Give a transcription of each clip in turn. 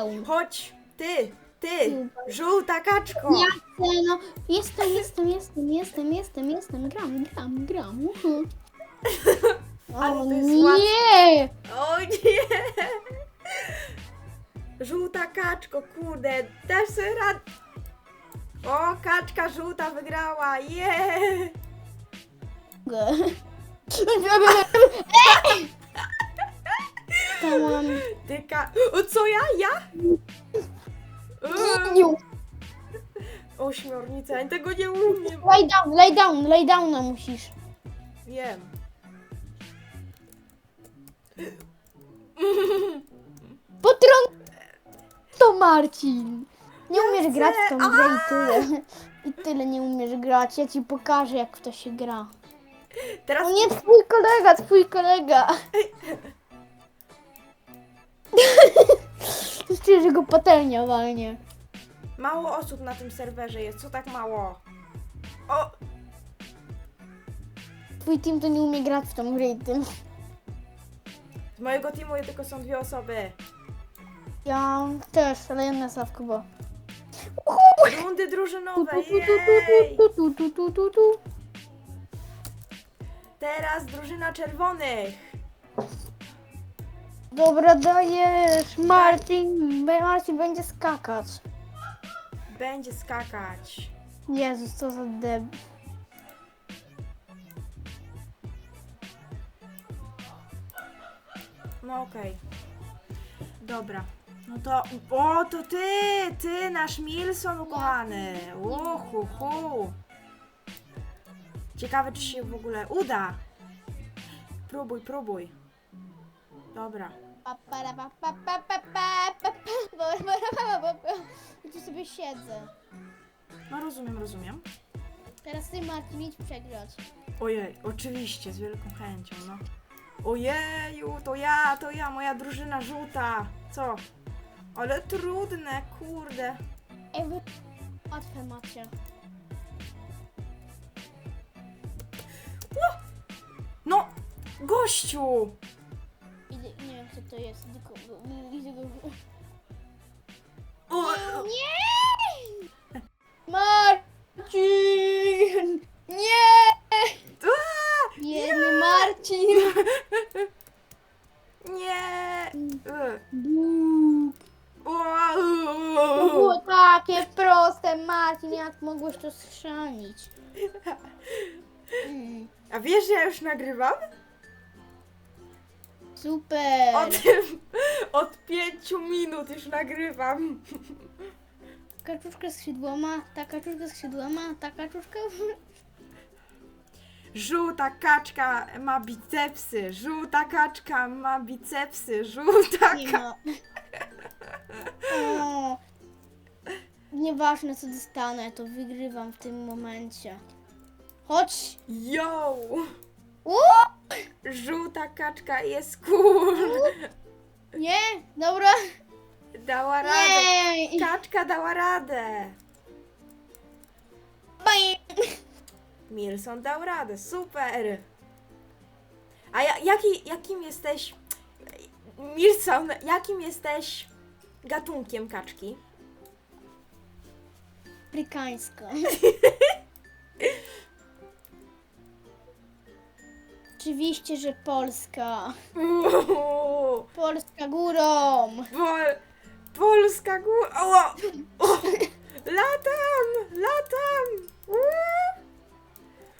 down. Chodź, ty, ty, żółta kaczko. Ja chcę, no. Jestem, jestem, jestem, jestem, jestem, jestem. Gram, gram, gram. uhu. Ale O to jest nie! O nie! Żółta kaczko, kurde, dasz sobie rad... O, kaczka żółta wygrała, je! Mam... Ty ka... O, co ja? Ja? Eee, Niu. Ośmiornica, ja tego nie umiem. Lay down, lay down, lay downa musisz. Wiem. Potron... To Marcin. Nie umiesz grać w tą grę i tyle. I tyle nie umiesz grać. Ja ci pokażę, jak w to się gra. Teraz O nie, twój kolega, twój kolega. Czuję, że go patelnia walnie. mało osób na tym serwerze jest, co tak mało? O, Twój team to nie umie grać w tą grę i tym. z mojego teamu tylko są dwie osoby. Ja też, ale jedna sławko, bo... Rundy drużynowe, jej! Teraz drużyna czerwonych. Dobra, dajesz, Marcin. Be- Marcin będzie skakać. Będzie skakać. Jezus, co za deb... No okej. Dobra. No to. O, to ty! Ty, nasz Milson ukochany! Uhu, hu. Ciekawe, czy się w ogóle uda. Próbuj, próbuj. Dobra. I tu sobie siedzę. No rozumiem, rozumiem. Teraz ty Martin idź przegrać. Ojej, oczywiście, z wielką chęcią, no. Ojeju, to ja, to ja, moja drużyna żółta. Co? Ale trudne, kurde. Ej, wy łatwe macie. No, gościu! Idę, nie wiem, kto to jest, tylko... Idę go... O, Nie! Marcin! Nie! Biedny Marcin! nie! To było takie proste, Marcin, jak mogłeś to schrzanić? Mm, A wiesz, że ja już nagrywam? Super! Od, od pięciu minut już nagrywam. Kaczuszka skrzydłoma, ta kaczuszka skrzydłoma, ta kaczuszka... Żółta kaczka ma bicepsy, żółta kaczka ma bicepsy, żółta Nie ka... ma. O, nieważne co dostanę, to wygrywam w tym momencie. Chodź! Yo! U! Żółta kaczka jest cool. Nie? Dobra? Dała radę. Nie! Kaczka dała radę. Milson dał radę, super. A ja, jaki, jakim jesteś... Milson, jakim jesteś gatunkiem kaczki? Afrykańska. Oczywiście, że Polska. Uuu, Polska górą. Pol, Polska góra. O, o, latam, latam. Uuu,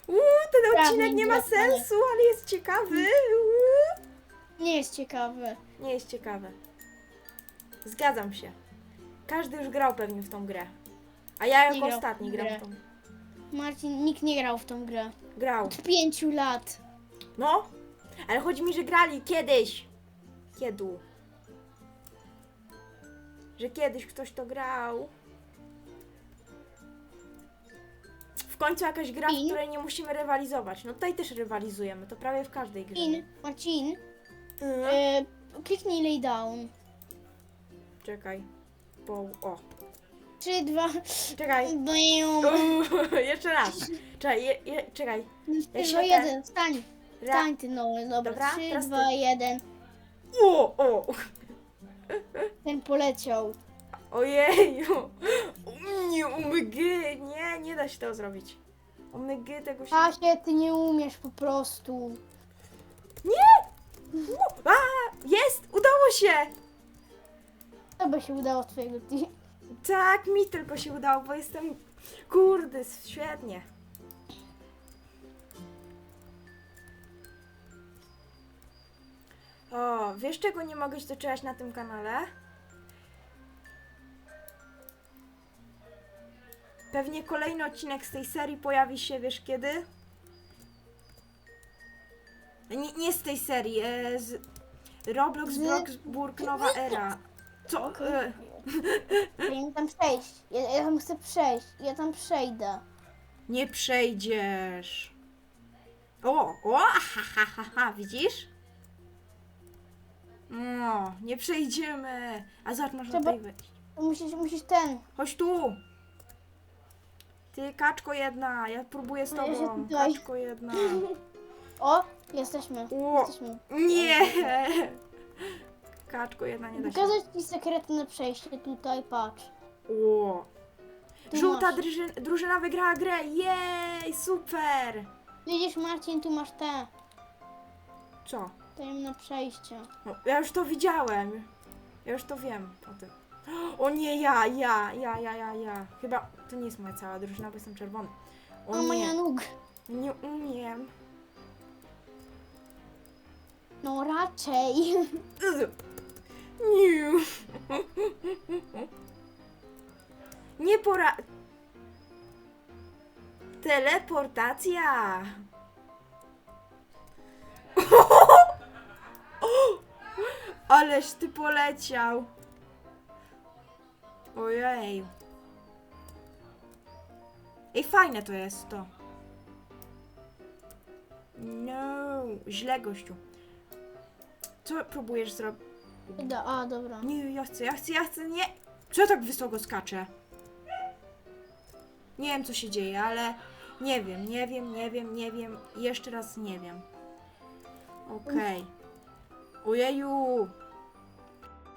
Uuu, ten odcinek nie ma sensu, ale jest ciekawy. Uuu. Nie jest ciekawe. Nie jest ciekawe. Zgadzam się. Każdy już grał pewnie w tą grę. A ja Nie jako grał ostatni grę. w tą. Marcin, nikt nie grał w tą grę. Grał. Od pięciu lat. No, ale chodzi mi, że grali kiedyś. Kiedy? Że kiedyś ktoś to grał. W końcu jakaś gra, w której nie musimy rywalizować. No tutaj też rywalizujemy, to prawie w każdej grze. Marcin, Marcin, Mhm. e, kliknij lay down. Czekaj. Bo, o. Trzy, dwa... Czekaj. Bum. Uuu, jeszcze raz. Czekaj, je, je, czekaj. Trzy, się dwa, te- jeden. Stań. Stań ty, no. Dobra, Dobra, trzy, teraz dwa, ty. jeden. O, o. Ten poleciał. Ojeju! Nie, umygy! Nie, nie da się tego zrobić. Umygy tego się... Asie, ty nie umiesz po prostu. Nie! A, jest! Udało się! To by się udało z twojego ty. Tak, mi tylko się udało, bo jestem... Kurde, świetnie. O, wiesz czego nie mogę się doczekać na tym kanale? Pewnie kolejny odcinek z tej serii pojawi się, wiesz kiedy? Nie, nie z tej serii, e, z Roblox Bloxburg Nowa Era. Co? E, Ja tam przejść. Ja, ja tam chcę przejść. Ja tam przejdę. Nie przejdziesz. O, o, ha, ha, ha, ha, widzisz? No, nie przejdziemy. A zobacz, można Trzeba- tutaj wejść. Musisz, musisz ten. Chodź tu. Ty, kaczko jedna, ja próbuję z No, ja się tobą. tutaj- Kaczko jedna. O, jesteśmy. O, Jesteśmy. nie. Kaczko jedna, nie da się. Pokazać ci sekretne przejście tutaj, patrz. O. Tu Żółta masz. drużyna, drużyna wygrała grę. Jej, super. Widzisz Marcin, tu masz te. Co? Tajemne przejście. No, ja już to widziałem. Ja już to wiem o tym. O nie, ja, ja, ja, ja, ja, ja. Chyba to nie jest moja cała drużyna, bo jestem czerwony. O O, moja nie, nóg. nie umiem. No raczej. Ugh. Nie. Nie pora... Teleportacja. Ależ ty poleciał. Ojej. Ej, fajne to jest to. No, źle gościu. Co próbujesz zrobić? Da, a, dobra. Nie, ja chcę, ja chcę, ja chcę, nie! Co ja tak wysoko skaczę? Nie wiem, co się dzieje, ale nie wiem, nie wiem, nie wiem, nie wiem. Jeszcze raz nie wiem. Okej. Ojeju!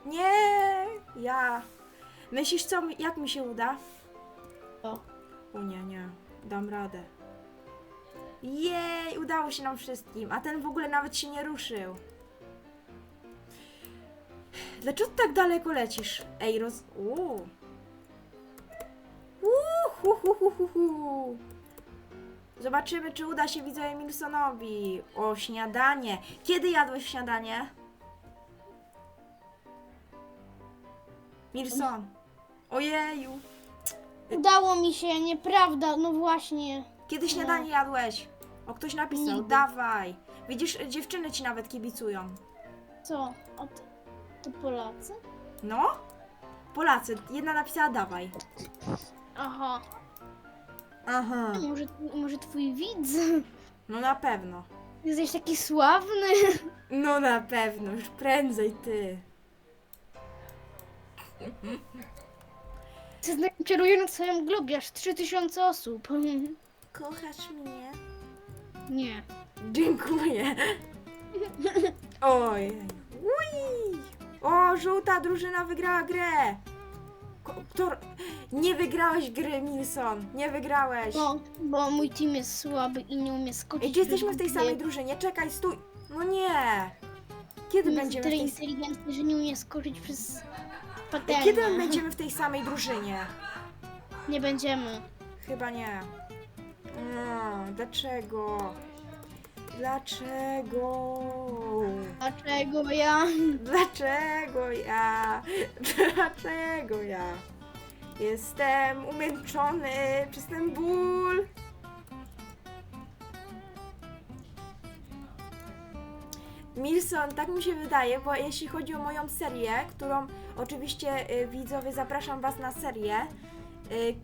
Nie! Ja! Myślisz, co, mi- jak mi się uda? O. O nie, nie. Dam radę. Jej! Udało się nam wszystkim, a ten w ogóle nawet się nie ruszył. Dlaczego ty tak daleko lecisz? Ej, roz... Uuu. Uuu, hu, hu, hu, hu, hu. Zobaczymy, czy uda się widzowie Milsonowi. O, śniadanie. Kiedy jadłeś śniadanie? Milson. Ojeju. Udało mi się, nieprawda, no właśnie. Kiedy śniadanie jadłeś? O, ktoś napisał. Nigdy. Dawaj. Widzisz, dziewczyny ci nawet kibicują. Co? A to, to Polacy? No? Polacy. Jedna napisała dawaj. Aha. Aha. Może, może twój widz? No na pewno. Jesteś taki sławny. No na pewno, już prędzej ty. Kieruję na całym globie aż 3000 osób. Kochasz mnie? Nie. Dziękuję. Oj. Ui. O, żółta drużyna wygrała grę. Ko- Kto... Nie wygrałeś gry, Milson. Nie wygrałeś. Bo, bo mój team jest słaby i nie umie skoczyć. Ej, czy jesteśmy w tej samej drużynie? Czekaj, stój. No nie. Kiedy jest będziemy w tyle tej... inteligentny, że nie umie skoczyć przez Kiedy my będziemy w tej samej drużynie? Nie będziemy. Chyba nie. No, dlaczego? Dlaczego? Dlaczego ja? Dlaczego ja? Dlaczego ja? Jestem umęczony przez ten ból. Milson, tak mi się wydaje, bo jeśli chodzi o moją serię, którą oczywiście y, widzowie zapraszam Was na serię, y,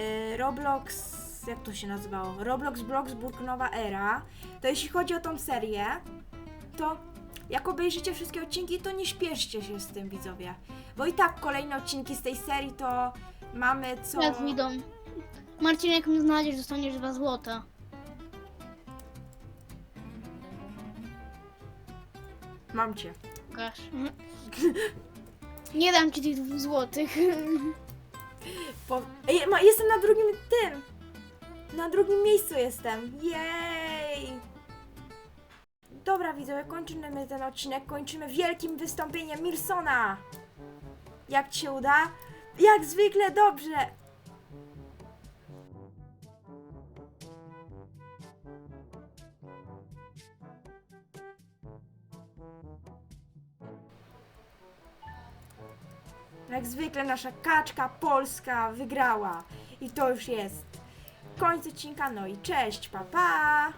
y, Roblox, jak to się nazywało? Roblox Bloxburg Nowa Era, to jeśli chodzi o tą serię, to jak obejrzycie wszystkie odcinki, to nie śpieszcie się z tym widzowie. Bo i tak kolejne odcinki z tej serii to mamy co. Teraz idą. Marcin, jak mnie znajdziesz, dostaniesz dwa złota. Mam cię. Pokaż. Nie dam ci tych dwóch złotych. Po... Ej, ma, jestem na drugim tym. Na drugim miejscu jestem. Jej! Dobra widzowie, kończymy ten odcinek. Kończymy wielkim wystąpieniem Milsona. Jak ci się uda? Jak zwykle dobrze. Jak zwykle nasza kaczka polska wygrała. I to już jest koniec odcinka. No i cześć, pa pa!